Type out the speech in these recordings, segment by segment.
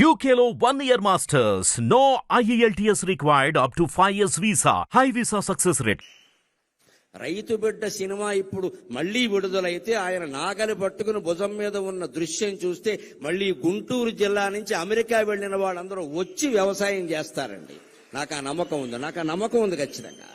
యూకేలో one year masters no IELTS required up to five years visa high visa success rate రైతు బిడ్డ cinema ఇప్పుడు మళ్ళీ విడుదలైతే ఆయన నాగలి పట్టుకుని భుజం మీద ఉన్న దృశ్యం చూస్తే మళ్ళీ గుంటూరు జిల్లా నుంచి అమెరికా వెళ్ళిన వాళ్ళందరూ వచ్చి వ్యవసాయం చేస్తారండి. నాకు ఆ నమ్మకం ఉంది. నాకు ఆ నమ్మకం ఉంది ఖచ్చితంగా.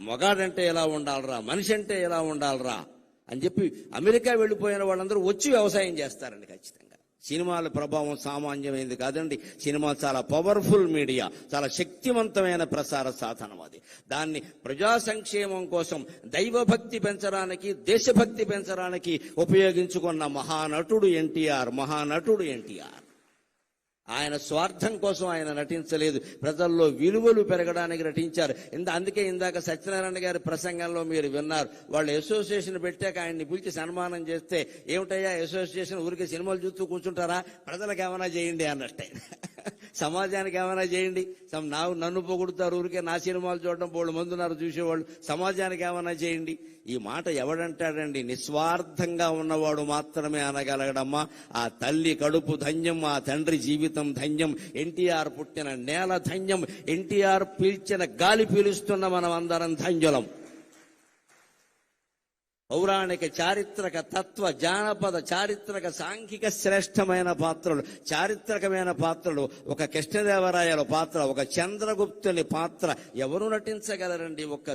మగాడంటే ఎలా ఉండాలరా? మనిషి అంటే ఎలా ఉండాలరా? అని చెప్పి అమెరికా వెళ్ళిపోయిన వాళ్ళందరూ వచ్చి వ్యవసాయం చేస్తారండి ఖచ్చితంగా. సినిమాల ప్రభావం సామాన్యమైనది కాదండి. సినిమా చాలా పవర్ఫుల్ మీడియా చాలా శక్తివంతమైన ప్రసార సాధనం అది. దాన్ని ప్రజా సంక్షేమం కోసం దైవభక్తి పెంచడానికి దేశభక్తి పెంచడానికి ఉపయోగించుకున్న మహానటుడు ఎన్టీఆర్ మహానటుడు ఎన్టీఆర్. ఆయన స్వార్థం కోసం ఆయన నటించలేదు. ప్రజల్లో విలువలు పెరగడానికి నటించారు. ఇంత అందుకే ఇందాక సత్యనారాయణ గారి ప్రసంగంలో మీరు విన్నారు. వాళ్ళు అసోసియేషన్ పెట్టాక ఆయన్ని పిలిచి సన్మానం చేస్తే ఏమిటయ్యా అసోసియేషన్ ఊరికే సినిమాలు చూస్తూ కూర్చుంటారా? ప్రజలకు ఏమైనా చేయండి అన్నట్టే సమాజానికి ఏమైనా చేయండి. నా నన్ను పొగుడుతారు ఊరికే నా సినిమాలు చూడడం బోళ్ళు మంది ఉన్నారు చూసేవాళ్ళు. సమాజానికి ఏమైనా చేయండి. ఈ మాట ఎవడంటాడండి? నిస్వార్థంగా ఉన్నవాడు మాత్రమే అనగలగడమ్మా. ఆ తల్లి కడుపు ధన్యం ఆ తండ్రి జీవితం ధన్యం. ఎన్టీఆర్ పుట్టిన నేల ధన్యం. ఎన్టీఆర్ పీల్చిన గాలి పీలుస్తున్న మనం అందరం ధన్యులం. పౌరాణిక చారిత్రక తత్వ జానపద చారిత్రక సాంఘిక శ్రేష్టమైన పాత్రలు చారిత్రకమైన పాత్రలు ఒక కృష్ణదేవరాయల పాత్ర ఒక చంద్రగుప్తుని పాత్ర. ఎవరు నటించగలరండి ఒక్క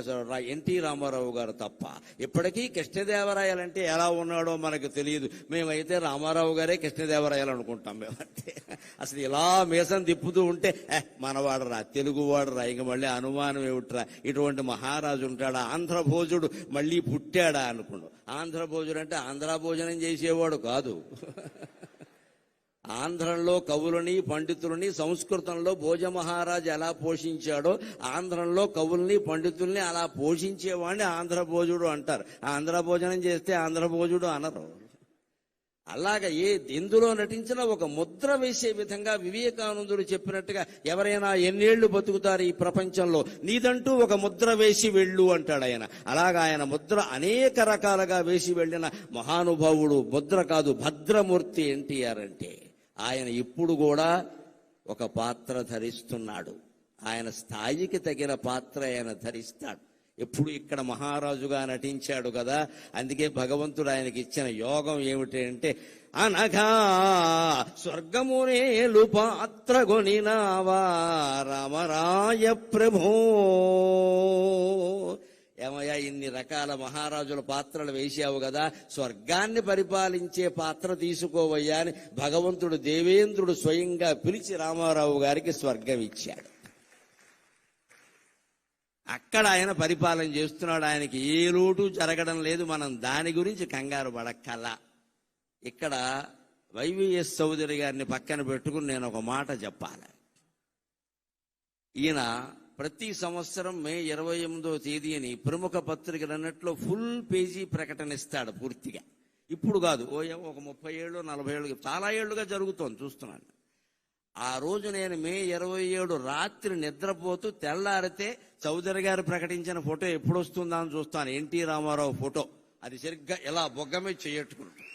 ఎన్టీ రామారావు గారు తప్ప. ఇప్పటికీ కృష్ణదేవరాయలంటే ఎలా ఉన్నాడో మనకు తెలియదు. మేమైతే రామారావు గారే కృష్ణదేవరాయలు అనుకుంటాం మేమంటే అసలు ఇలా మీసం తిప్పుతూ ఉంటే మనవాడరా తెలుగువాడరా ఇంక మళ్ళీ అనుమానం ఏమిట్రా? ఇటువంటి మహారాజు ఉంటాడా? ఆంధ్రభోజుడు మళ్ళీ పుట్టాడా అనుకున్నాడు ఆంధ్ర భోజనం అంటే ఆంధ్ర భోజనం చేసేవాడు కాదు. ఆంధ్రంలో కవులని పండితులని సంస్కృతంలో భోజ మహారాజు ఎలా పోషించాడో ఆంధ్రంలో కవుల్ని పండితుల్ని అలా పోషించేవాడిని ఆంధ్ర భోజుడు అంటారు. ఆంధ్ర భోజనం చేస్తే ఆంధ్ర భోజుడు అనరు. అలాగ ఏ ఎందులో నటించినా ఒక ముద్ర వేసే విధంగా వివేకానందుడు చెప్పినట్టుగా ఎవరైనా ఎన్నేళ్ళు బతుకుతారు ఈ ప్రపంచంలో? నీదంటూ ఒక ముద్ర వేసి వెళ్ళు అంటాడు ఆయన. అలాగ ఆయన ముద్ర అనేక రకాలుగా వేసి వెళ్ళిన మహానుభావుడు ముద్ర కాదు భద్రమూర్తి ఎన్టీఆర్ అంటే. ఆయన ఇప్పుడు కూడా ఒక పాత్ర ధరిస్తున్నాడు. ఆయన స్థాయికి తగిన పాత్ర ఆయన ధరిస్తాడు. ఎప్పుడు ఇక్కడ మహారాజుగా నటించాడు కదా. అందుకే భగవంతుడు ఆయనకి ఇచ్చిన యోగం ఏమిటి అంటే అనగా స్వర్గమునేలు పాత్ర కొనినావా రామరాయ ప్రభో. ఏమయ్యా ఇన్ని రకాల మహారాజుల పాత్రలు వేసావు కదా. స్వర్గాన్ని పరిపాలించే పాత్ర తీసుకోవయ్యా అని భగవంతుడు దేవేంద్రుడు స్వయంగా పిలిచి రామారావు గారికి స్వర్గం ఇచ్చాడు. అక్కడ ఆయన పరిపాలన చేస్తున్నాడు. ఆయనకి ఏ లోటు జరగడం లేదు. మనం దాని గురించి కంగారు పడక్కల. ఇక్కడ వైవిఎస్ చౌదరి గారిని పక్కన పెట్టుకుని నేను ఒక మాట చెప్పాలి. ఈయన ప్రతి సంవత్సరం మే ఇరవై ఎనిమిదో తేదీని ప్రముఖ పత్రికలు అన్నట్లో ఫుల్ పేజీ ప్రకటన ఇస్తాడు పూర్తిగా. ఇప్పుడు కాదు ఓ ఒక ముప్పై ఏళ్ళు నలభై ఏళ్ళు చాలా ఏళ్ళుగా జరుగుతోంది చూస్తున్నాను. ఆ రోజు నేను మే ఇరవై ఏడు రాత్రి నిద్రపోతూ తెల్లారితే చౌదరి గారు ప్రకటించిన ఫోటో ఎప్పుడు వస్తుందా అని చూస్తాను. NT Rama Rao photo. అది సరిగ్గా ఇలా బొగ్గమే చేయట్టుకుంటాను